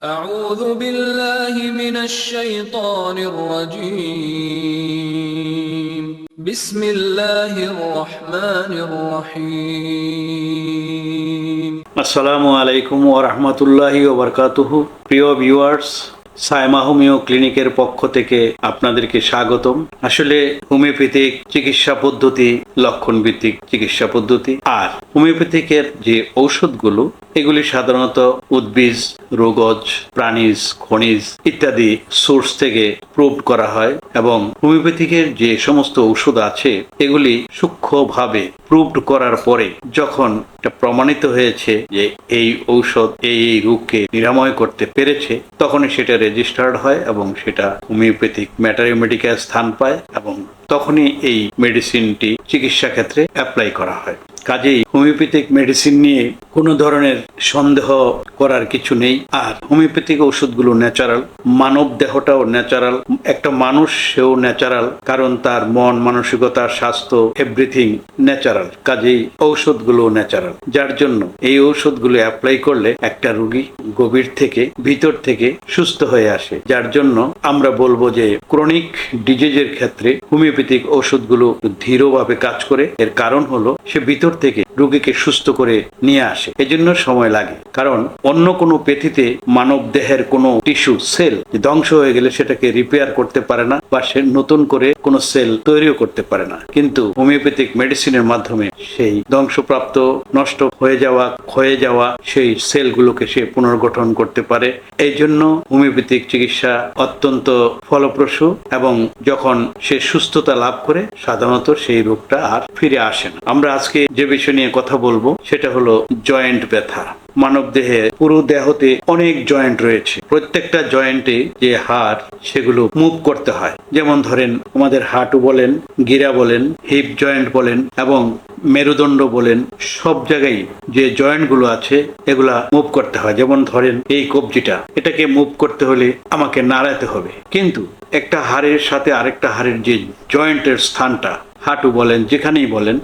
أعوذ بالله من الشيطان الرجيم بسم الله الرحمن الرحيم আসসালামু আলাইকুম ও রহমতুল্লাহি ওবরকাতুহু প্রিয় ভিউয়ার্স সাইমা হোমিও ক্লিনিকের পক্ষ থেকে আপনাদেরকে স্বাগতম আসলে হোমিওপ্যাথিক চিকিৎসা পদ্ধতি লক্ষণ ভিত্তিক চিকিৎসা পদ্ধতি আর হোমিওপ্যাথিকের যে ঔষধগুলো এগুলি সাধারণত উদ্ভিজ, রোগজ, প্রাণীজ, খনিজ ইত্যাদি সোর্স থেকে প্রুভ করা হয় এবং হোমিওপ্যাথিকের যে সমস্ত ঔষধ আছে, এগুলি সূক্ষ্মভাবে প্রুভড করার পরে যখন এটা প্রমাণিত হয়েছে যে এই ঔষধ এই এই রোগকে নিরাময় করতে পেরেছে, তখনই সেটা রেজিস্টার্ড হয় এবং সেটা হোমিওপ্যাথিক ম্যাটারিওমেডিকে স্থান পায় এবং তখনই এই মেডিসিনটি চিকিৎসা ক্ষেত্রে অ্যাপ্লাই করা হয়। কাজেই হোমিওপ্যাথিক মেডিসিন নিয়ে কোনো ধরনের সন্দেহ করার কিছু নেই। আর হোমিওপ্যাথিক ওষুধগুলো ন্যাচারাল, মানব দেহটাও ন্যাচারাল, একটা মানুষ সেও ন্যাচারাল, কারণ তার মন, মানসিকতা, স্বাস্থ্য এভরিথিং ন্যাচারাল, কাজেই ঔষধগুলো ন্যাচারাল। যার জন্য এই ঔষধগুলো অ্যাপ্লাই করলে একটা রুগী গভীর থেকে, ভিতর থেকে সুস্থ হয়ে আসে। যার জন্য আমরা বলব যে ক্রনিক ডিজিজের ক্ষেত্রে হোমিওপ্যাথিক ওষুধগুলো ধীরভাবে কাজ করে। এর কারণ হলো সে ভিতর থেকে রোগীকে সুস্থ করে নিয়ে আসে। এজন্য সময় লাগে। কারণ অন্য কোনো পেথিতে মানব দেহের কোনো টিস্যু সেল ধ্বংস হয়ে গেলে সেটাকে রিপেয়ার করতে পারে না বা সে নতুন করে কোনো সেল তৈরিও করতে পারে না। কিন্তু হোমিওপ্যাথিক মেডিসিনের মাধ্যমে সেই ধ্বংসপ্রাপ্ত, নষ্ট হয়ে যাওয়া, ক্ষয়ে যাওয়া সেই সেলগুলোকে সে পুনর্গঠন করতে পারে। এই জন্য হোমিওপ্যাথিক চিকিৎসা অত্যন্ত ফলপ্রসূ এবং যখন সে সুস্থতা লাভ করে, সাধারণত সেই রোগটা আর ফিরে আসে না। আমরা আজকে যে বিষয় নিয়ে কথা বলব, সেটা হলো জয়েন্ট ব্যথা। মানব দেহে পুরো দেহতে অনেক জয়েন্ট রয়েছে। প্রত্যেকটা জয়েন্টে যে হাড়, সেগুলো মুভ করতে হয়। যেমন ধরেন, আমাদের হাঁটু বলেন, গিরা বলেন হিপ জয়েন্ট বলেন, এবং মেরুদণ্ড বলেন, সব জায়গায় যে জয়েন্টগুলো আছে, এগুলা মুভ করতে হয়। যেমন ধরেন, এই কবজিটা, এটাকে মুভ করতে হলে আমাকে নাড়াতে হবে। কিন্তু একটা হাড়ের সাথে আরেকটা হাড়ের যে জয়েন্টের স্থানটা, হাঁটু বলেন, যেখানেই বলেন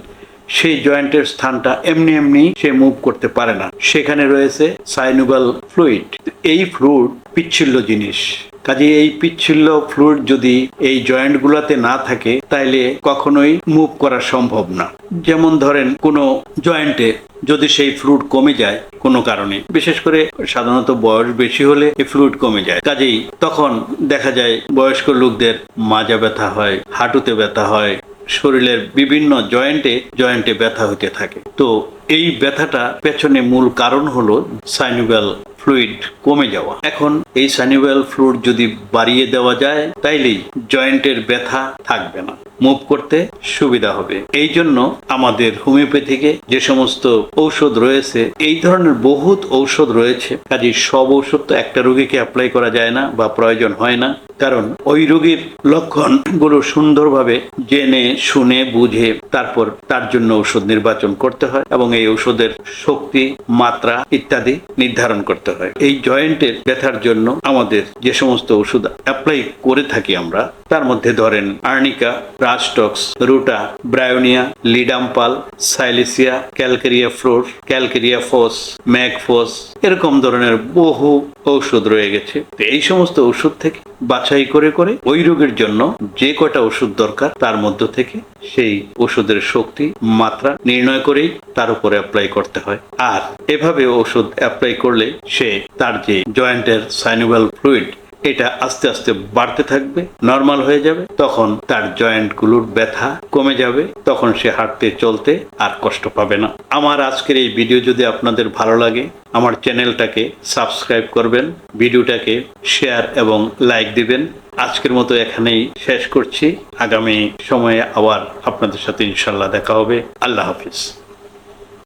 সেই জয়েন্টের স্থানটা এমনি এমনি সে মুভ করতে পারে না। সেখানে রয়েছে সাইনুবাল ফ্লুইড এই ফ্লুইড পিচ্ছিল্য জিনিস। কাজে এই পিচ্ছিল্য ফ্লুইড যদি এই জয়েন্ট গুলাতে না থাকে, তাইলে কখনোই মুভ করা সম্ভব না। যেমন ধরেন, কোনো জয়েন্টে যদি সেই ফ্লুইড কমে যায়, কোনো কারণে। বিশেষ করে সাধারণত বয়স বেশি হলে এই ফ্লুইড কমে যায়। কাজেই তখন দেখা যায় বয়স্ক লোকদের মাজা ব্যথা হয়, হাঁটুতে ব্যথা হয় শরীরের বিভিন্ন জয়েন্টে জয়েন্টে ব্যথা হতে থাকে। তো এই ব্যথাটা পেছনে মূল কারণ হলো সাইনুবেল ফ্লুইড কমে যাওয়া। এখন এই সাইনুবেল ফ্লুইড যদি বাড়িয়ে দেওয়া যায়, তাইলেই জয়েন্টের ব্যথা থাকবে না। মুভ করতে সুবিধা হবে। এই জন্য আমাদের হোমিওপ্যাথিকে যে সমস্ত ঔষধ রয়েছে, এই ধরনের বহুত ঔষধ রয়েছে। কাজে সব ঔষধ তো একটা রোগীকে অ্যাপ্লাই করা যায় না বা প্রয়োজন হয় না। কারণ ওই রোগীর লক্ষণগুলো সুন্দরভাবে জেনে, শুনে, বুঝে তারপর তার জন্য ঔষধ নির্বাচন করতে হয় এবং এই ঔষধের শক্তি, মাত্রা ইত্যাদি নির্ধারণ করতে হয়। এই জয়েন্টের ব্যথার জন্য আমাদের যে সমস্ত ওষুধ অ্যাপ্লাই করে থাকি আমরা, তার মধ্যে ধরেন arnica rhus tox ruta, bryonia, ledum pal, silicea, calcarea fluor, calcarea phos mag phos এরকম ধরনের বহু ঔষধ রয়ে গেছে। তো এই সমস্ত ওষুধ থেকে বাছাই করে করে ওই রোগের জন্য যে কটা ওষুধ দরকার তার মধ্য থেকে সেই ওষুধের শক্তি, মাত্রা নির্ণয় করেই তার উপরে অ্যাপ্লাই করতে হয়। আর এভাবে ওষুধ অ্যাপ্লাই করলে সে তার যে জয়েন্টের সাইনুয়াল ফ্লুইড এটা আস্তে আস্তে বাড়তে থাকবে নর্মাল হয়ে যাবে, তখন তার জয়েন্টগুলোর ব্যথা কমে যাবে, তখন সে হাঁটতে চলতে আর কষ্ট পাবে না। আমার আজকের এই ভিডিও যদি আপনাদের ভালো লাগে, আমার চ্যানেলটাকে সাবস্ক্রাইব করবেন, ভিডিওটাকে শেয়ার এবং লাইক দিবেন। আজকের মতো এখানেই শেষ করছি। আগামী সময়ে আবার আপনাদের সাথে ইনশাল্লাহ দেখা হবে। আল্লাহ হাফিজ।